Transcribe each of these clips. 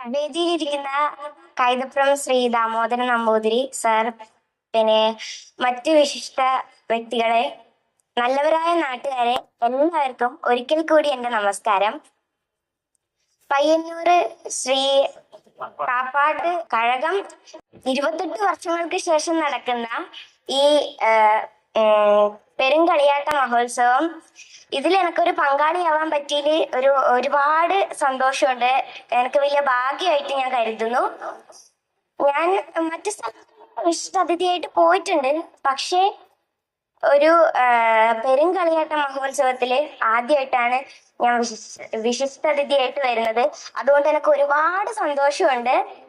വേദിയിലിരിക്കുന്ന Kaithapram Shri Damodaran Namboothiri sir പിന്നെ മറ്റു വിശിഷ്ട വ്യക്തികളെ നല്ലവരായ നാട്ടുകാരെ എല്ലാവർക്കും ഒരിക്കൽ കൂടി എന്റെ നമസ്കാരം. പയ്യന്നൂർ ശ്രീ കാപ്പാട്ട് കഴകം ഇരുപത്തെട്ട് വർഷങ്ങൾക്ക് ശേഷം നടക്കുന്ന ഈ ആ, കളിയാട്ട മഹോത്സവം. ഇതിൽ എനിക്കൊരു പങ്കാളിയാവാൻ പറ്റിയതിൽ ഒരു ഒരുപാട് സന്തോഷമുണ്ട്. എനിക്ക് വലിയ ഭാഗ്യമായിട്ട് ഞാൻ കരുതുന്നു. ഞാൻ മറ്റു സ്ഥലത്ത് വിശിഷ്ടതിഥിയായിട്ട് പോയിട്ടുണ്ട്. പക്ഷേ ഒരു പെരും പെരുങ്കളിയാട്ട മഹോത്സവത്തിൽ ആദ്യമായിട്ടാണ് ഞാൻ വിശിഷ്ട വിശിഷ്ടതിഥിയായിട്ട് വരുന്നത്. അതുകൊണ്ട് എനിക്ക് ഒരുപാട് സന്തോഷമുണ്ട്.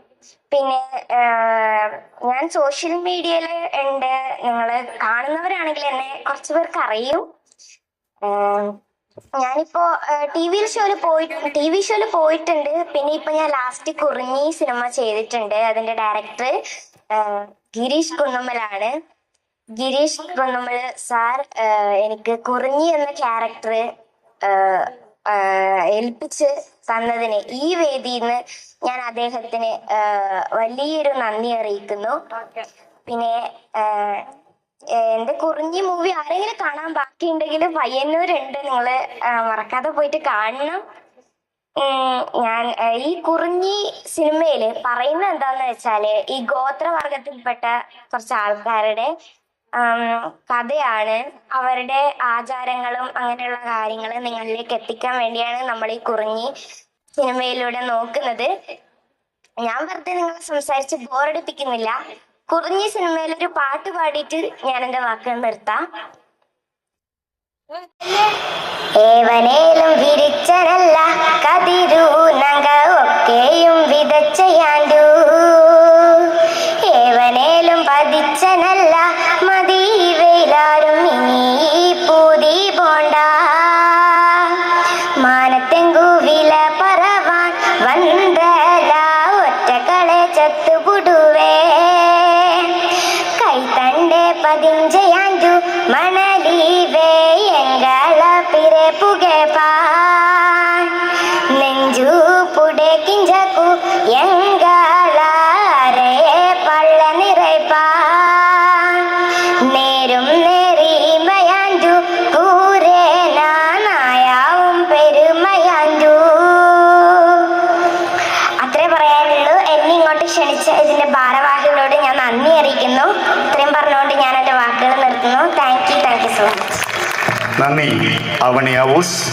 പിന്നെ ഞാൻ സോഷ്യൽ മീഡിയയിൽ ഉണ്ട്. നിങ്ങൾ കാണുന്നവരാണെങ്കിൽ എന്നെ കുറച്ച് പേർക്ക് അറിയും. ഞാനിപ്പോ ടി വി ഷോയിൽ പോയി ടി വി ഷോയിൽ പോയിട്ടുണ്ട്. പിന്നെ ഇപ്പൊ ഞാൻ ലാസ്റ്റ് കുറിഞ്ഞി സിനിമ ചെയ്തിട്ടുണ്ട്. അതിന്റെ ഡയറക്ടർ ഗിരീഷ് കുന്നുമ്മലാണ്. ഗിരീഷ് കുന്നുമ്മൽ സാർ എനിക്ക് കുറിഞ്ഞി എന്ന ക്യാരക്ടർ ഏൽപ്പിച്ച് തന്നതിന് ഈ വേദിയിൽ നിന്ന് ഞാൻ അദ്ദേഹത്തിന് വലിയൊരു നന്ദി അറിയിക്കുന്നു. പിന്നെ എന്റെ കുറിഞ്ഞി മൂവി ആരെങ്കിലും കാണാൻ ബാക്കിയുണ്ടെങ്കിൽ പയ്യന്നൂരുണ്ട് നിങ്ങൾ മറക്കാതെ പോയിട്ട് കാണണം. ഞാൻ ഈ കുറിഞ്ഞി സിനിമയിൽ പറയുന്നത് എന്താന്ന് വെച്ചാൽ ഈ ഗോത്രവർഗത്തിൽപ്പെട്ട കുറച്ച് ആൾക്കാരുടെ കഥയാണ്. അവരുടെ ആചാരങ്ങളും അങ്ങനെയുള്ള കാര്യങ്ങൾ നിങ്ങളിലേക്ക് എത്തിക്കാൻ വേണ്ടിയാണ് നമ്മൾ ഈ കുറിഞ്ഞി സിനിമയിലൂടെ നോക്കുന്നത്. ഞാൻ വെറുതെ നിങ്ങളെ സംസാരിച്ച് ബോറടിപ്പിക്കുന്നില്ല. കുറിഞ്ഞി സിനിമയിൽ ഒരു പാട്ട് പാടിയിട്ട് ഞാൻ എന്റെ വാക്കുകൾ നിർത്താം. ഏവനേലും വിരിച്ചനല്ല കതിരു നങ്ക ഒക്കെയും വിതച്ചയാണ്ടു. പതിഞ്ചയാഞ്ചു മണലി എങ്കള പിരെ പുകപ്പാ നെഞ്ചു പുടക്കിഞ്ചു എങ്കളാരെ പള്ള നിറപ്പാ നേരും നേരിമയാഞ്ചു കൂരേ നാനായാവും പെരുമയാഞ്ചു അത്രേ പറയാനുള്ളൂ. എന്നെ ഇങ്ങോട്ട് ക്ഷണിച്ച ഇതിന്റെ ഭാരവാഹികളോട് ഞാൻ നന്ദി അറിയിക്കുന്നു. എന്റെ വാക്കുകൾ thank you thank you so much. നന്ദി. അവണി ഹൗസ്.